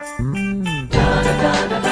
ရ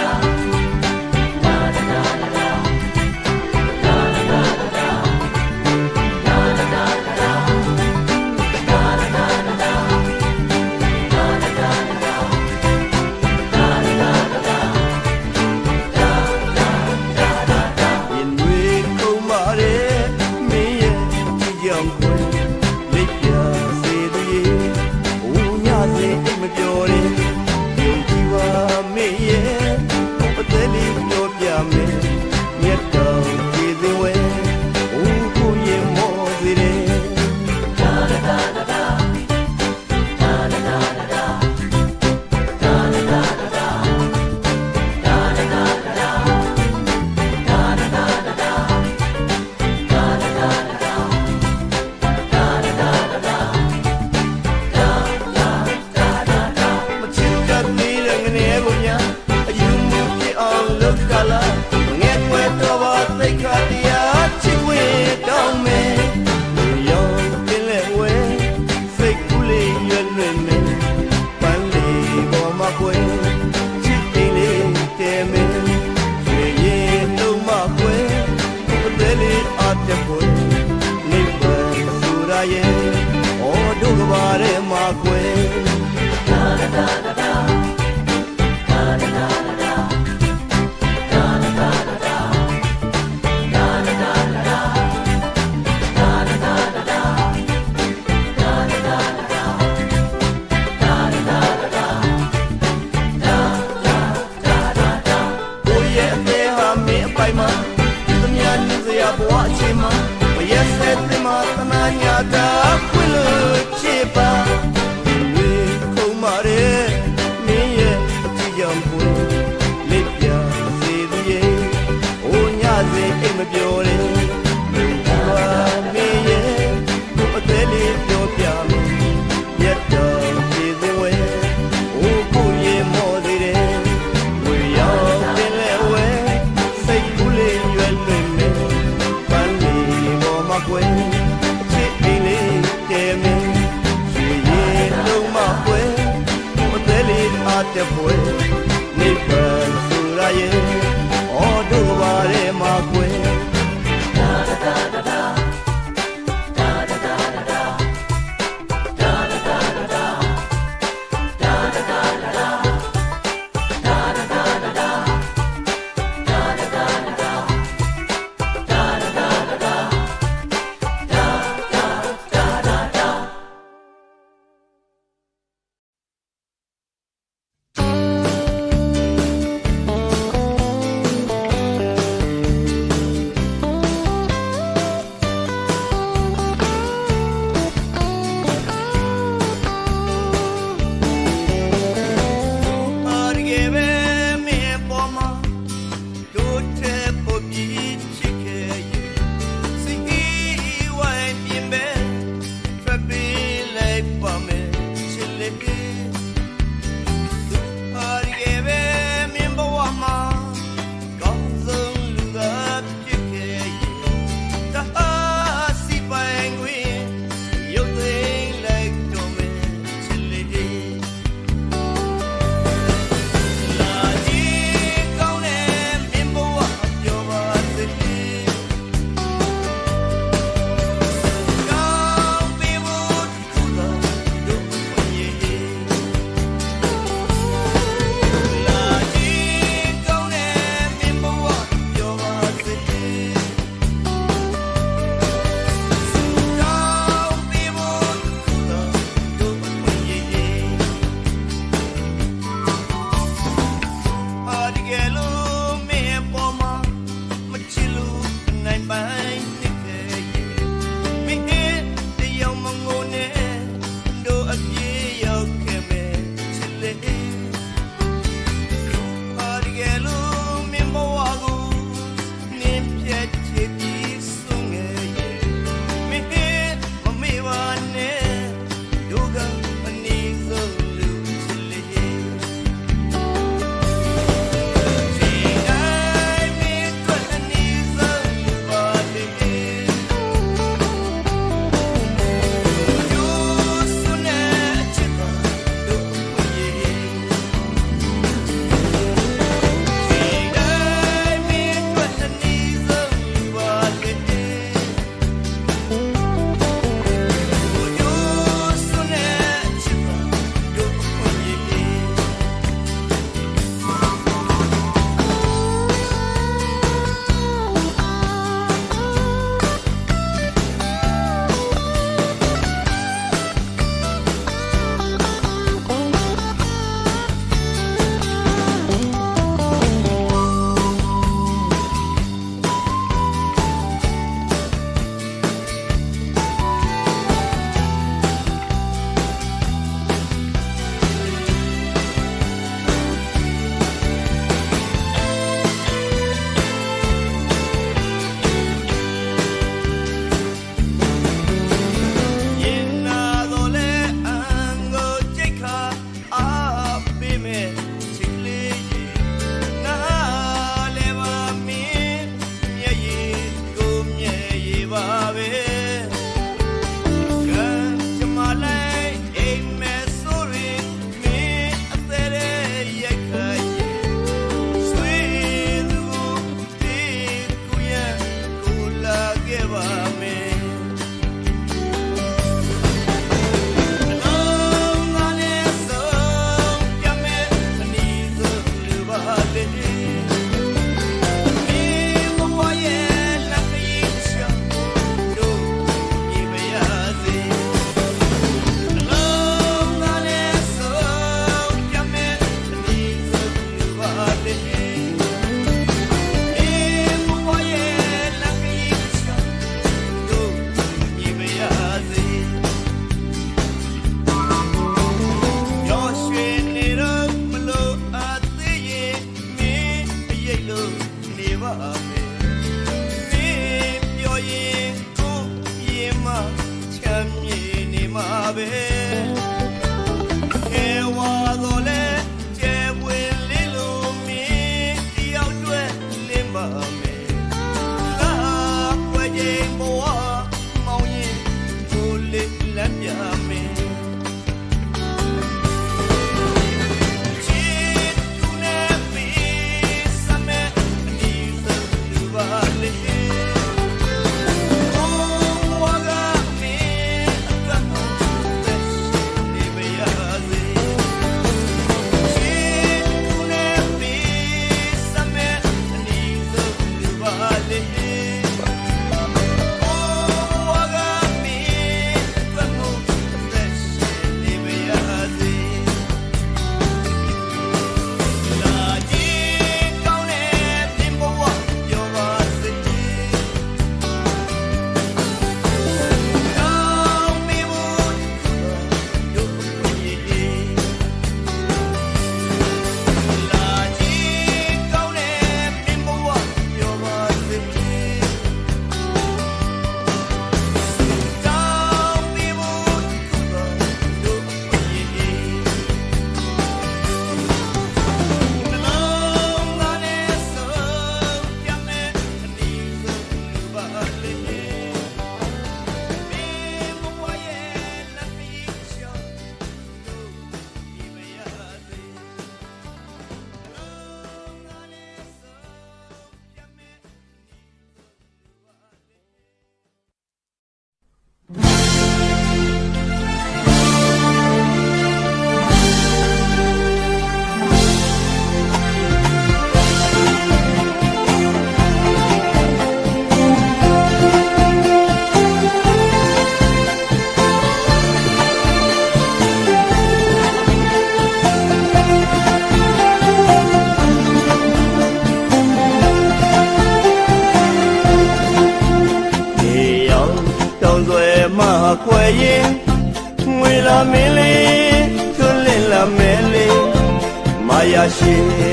天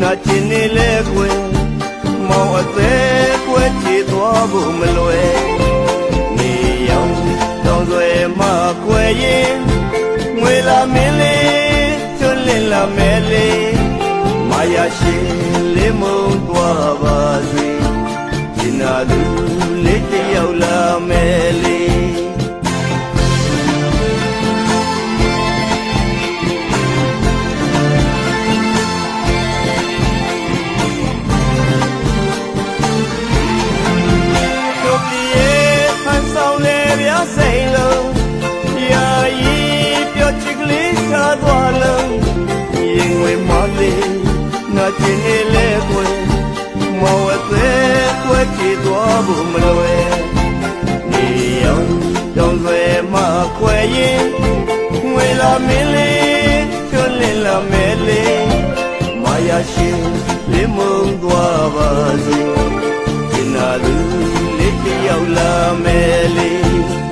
နာကျင်နေလဲကွယ်မောင်အသေးကွယ်ချေသွားဖို့မလွယ်နေရောင်တောင်ဆွဲမှကွယ်ရင် လာမင်းလေးကျွလင်လာမဲလေးမာယာရှင်လေးမုံသွားပါစေဒီနာသူလေးတယောက်လာမဲလေး မင်းလေးကျွလင်လာမဲလေးမာယာရှင်လေမုန်သွားပါစေကျင်နာလူလေးတယောက်လာမဲလေး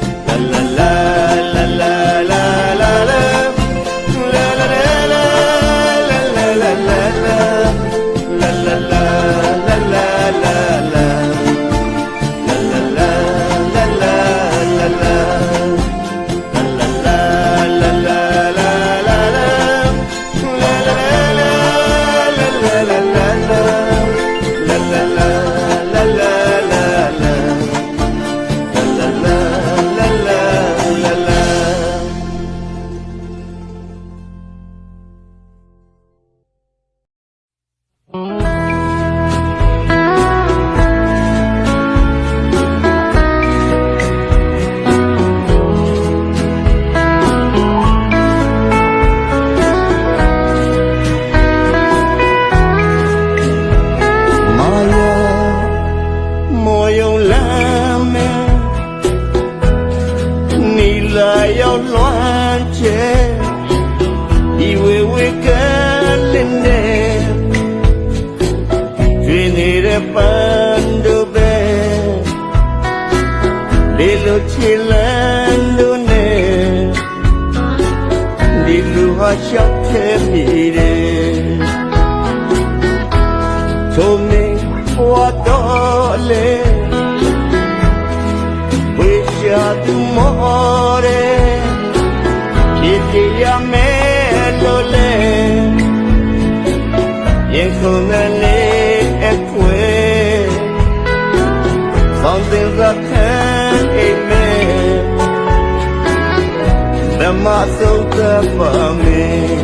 ဆုံးသက်မှမင်း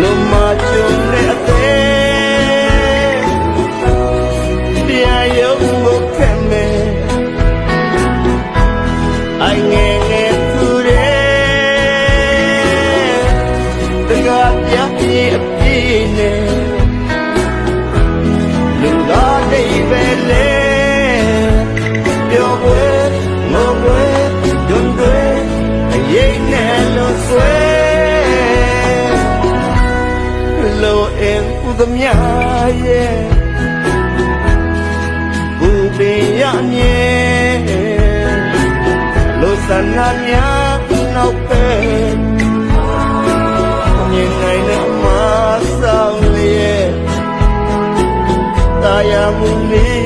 လုံးမချုံ အင်ဥသမ ्या ရဲ့ဘူပင်ရမြဲလောသနာမြာနောက်ပဲမြင်နိုင်တဲ့မဆောင်ရဲ့တာယာမူလေး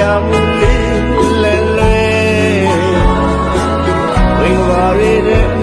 ရမှုလေးလဲလဲဝိဝါရတဲ့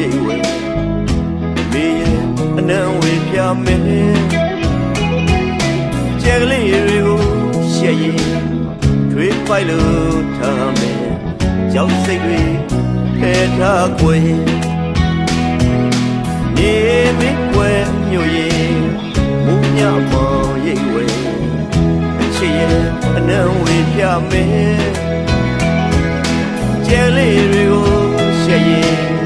ရိပ်ဝဲမေရဲ့အနံဝေပြမဲကြဲကလေးတွေကိုရှက်ရင်ထွေးပိုက်လို့ထားမယ်ကြောက်စိတ်တွေခဲထားခွေနေမင်းွယ်မြို့ရင်မူညမောင်ရိပ်ဝဲအချစ်ရဲ့အနံဝေပြမဲကြဲလေးတွေကိုရှက်ရင်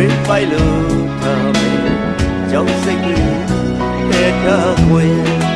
တွေပိုက်လို့ထားမယ်ကြောက်စိတ်တွေထဲထားခွေ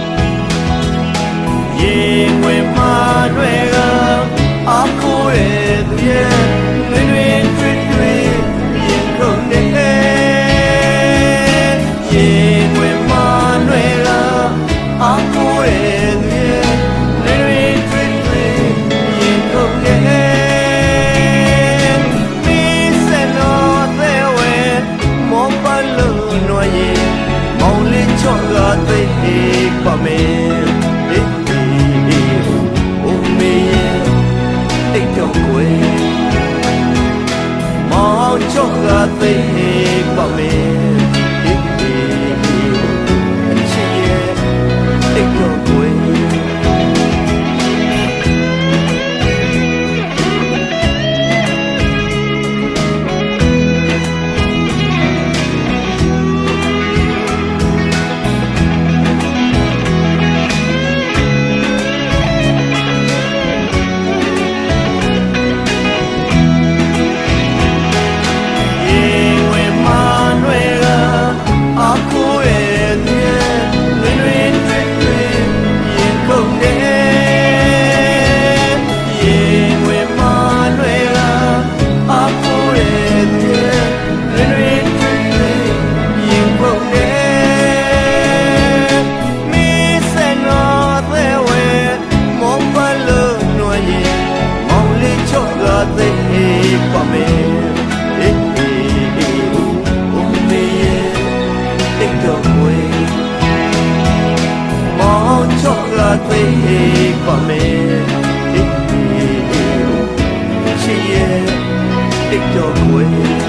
ပါမယ်ဟေးဟေးရှိရဲ့တိတ်တော့ကိုယ်